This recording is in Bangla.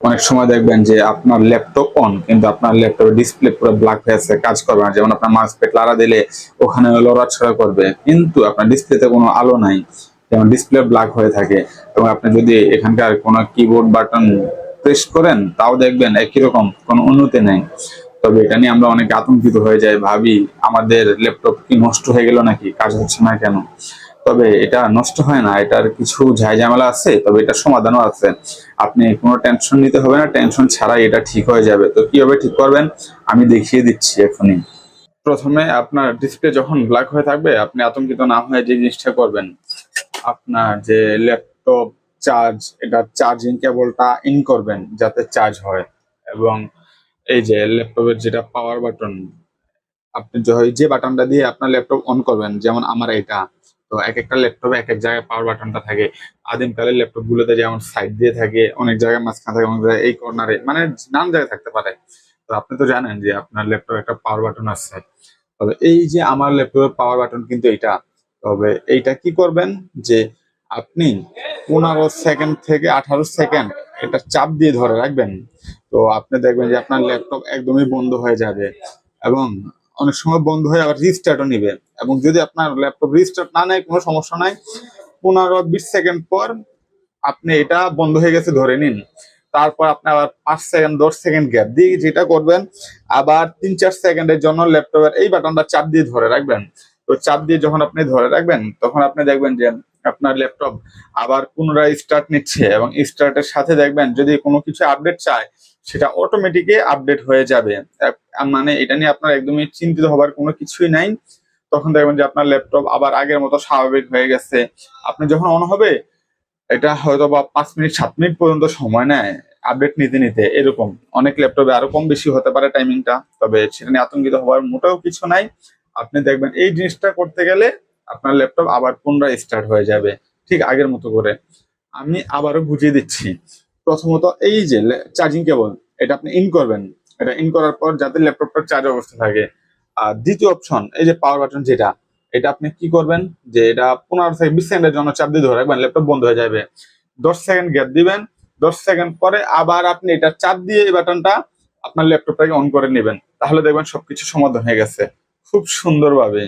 অনেক সময় দেখবেন যে আপনার ল্যাপটপ অন কিন্তু আপনার ল্যাপটপের ডিসপ্লে পুরো ব্ল্যাক হয়ে আছে, কাজ করবে না। যেমন আপনার মাউস প্যাড লাড়া দিলে ওখানে লড়াছড়া করবে, কিন্তু আপনার ডিসপ্লেতে কোনো আলো নাই, যেমন ডিসপ্লে ব্ল্যাক হয়ে থাকে। এবং আপনি যদি এখানকার কোনো কিবোর্ড বাটন প্রেস করেন, তাও দেখবেন একই রকম, কোনো উন্নতি নেই। তবে এটা নিয়ে আমরা অনেক আতঙ্কিত হয়ে যাই, ভাবি, আমাদের ল্যাপটপ কি নষ্ট হয়ে গেল নাকি? কাজ হচ্ছে না কেন? তবে এটা নষ্ট হয় না, এটার কিছু ঝামেলা আছে, তবে এটা সমাধানও আছে। আপনি কোনো টেনশন নিতে হবে না টেনশন ছাড়াই এটা ঠিক হয়ে যাবে। তো কীভাবে ঠিক করবেন? আমি দেখিয়ে দিচ্ছি এখনই। প্রথমে আপনার ডিসপ্লে যখন ব্ল্যাক হয়ে থাকবে, আপনি আতঙ্কিত না হয়ে যে জিনিসটা করবেন, আপনার যে ল্যাপটপ চার্জ এটা চার্জিং কেবলটা ইন করবেন যাতে চার্জ হয়। এবং এই যে ল্যাপটপের যেটা পাওয়ার বাটন আপনি যে বাটনটা দিয়ে আপনার ল্যাপটপ অন করবেন, যেমন আমার এটা তো এক একটা ল্যাপটপে এক এক জায়গায় পাওয়ার বাটনটা থাকে। আদিমকালের ল্যাপটপ গুলোতে যেমন সাইড দিয়ে থাকে, অনেক জায়গায় মাঝখানে থাকে, অনেক জায়গায় এই কর্নারে মানে নানান জায়গায় থাকতে পারে। তো আপনি তো জানেন যে আপনার ল্যাপটপে একটা পাওয়ার বাটন আছে। তবে এই যে আমার ল্যাপটপের পাওয়ার বাটন কিন্তু এটা। তবে এইটা কি করবেন যে আপনি পনেরো সেকেন্ড থেকে আঠারো সেকেন্ড এটা চাপ দিয়ে ধরে রাখবেন। তো আপনি দেখবেন যে আপনার ল্যাপটপ একদমই বন্ধ হয়ে যাবে। এবং অনেক সময় বন্ধ হয়ে আবার রিস্টার্টও নিবে। এবং যদি আপনার ল্যাপটপ রিস্টার্ট না নেয়, কোনো সমস্যা নাই। পনেরো বিশ সেকেন্ড পর আপনি এটা বন্ধ হয়ে গেছে, ধরে নিন। তারপর আপনি আবার পাঁচ সেকেন্ড দশ সেকেন্ড গ্যাপ দিয়ে যেটা করবেন, আবার তিন চার সেকেন্ডের জন্য ল্যাপটপের এই বাটনটা চাপ দিয়ে ধরে রাখবেন। তো চাপ দিয়ে যখন আপনি ধরে রাখবেন, তখন আপনি দেখবেন যে আপনার ল্যাপটপ আবার পুনরায় স্টার্ট নিচ্ছে এবং স্টার্টের সাথে দেখবেন যদি কোনো কিছু আপডেট চায় সেটা অটোমেটিকই আপডেট হয়ে যাবে। মানে এটা নিয়ে আপনার একদমই চিন্তিত হবার কোনো কিছুই নাই। তখন দেখবেন যে আপনার ল্যাপটপ আবার আগের মতো স্বাভাবিক হয়ে গেছে। আপনি যখন অন হবে, এটা হয়তো বা পাঁচ মিনিট, সাত মিনিট পর্যন্ত সময় নেয় আপডেট নিতে নিতে। এরকম অনেক ল্যাপটপে আরও কম বেশি হতে পারে টাইমিংটা তবে সেটা নিয়ে আতঙ্কিত হওয়ার মোটেও কিছু নাই। আপনি দেখবেন এই জিনিসটা করতে গেলে আপনার ল্যাপটপ আবার পুনরায় স্টার্ট হয়ে যাবে, ঠিক আগের মতো করে। আমি আবারও বুঝিয়ে দিচ্ছি প্রথমত এই যে চার্জিং কেবল এটা আপনি ইন করবেন। এটা ইন করার পর যাতে ল্যাপটপটা চার্জ অবস্থা থাকে। আর দ্বিতীয় অপশন এই যে পাওয়ার বাটন যেটা, এটা আপনি কি করবেন? যে এটা পনেরো থেকে বিশ সেকেন্ডের জন্য চাপ দিয়ে ধরে রাখবেন ল্যাপটপ বন্ধ হয়ে যাবে। দশ সেকেন্ড গ্যাপ দিবেন, দশ সেকেন্ড পরে আবার আপনি এটা চাপ দিয়ে এই বাটনটা আপনার ল্যাপটপটাকে অন করে নেবেন। তাহলে দেখবেন সবকিছু সমাধান হয়ে গেছে। খুব সুন্দরভাবে।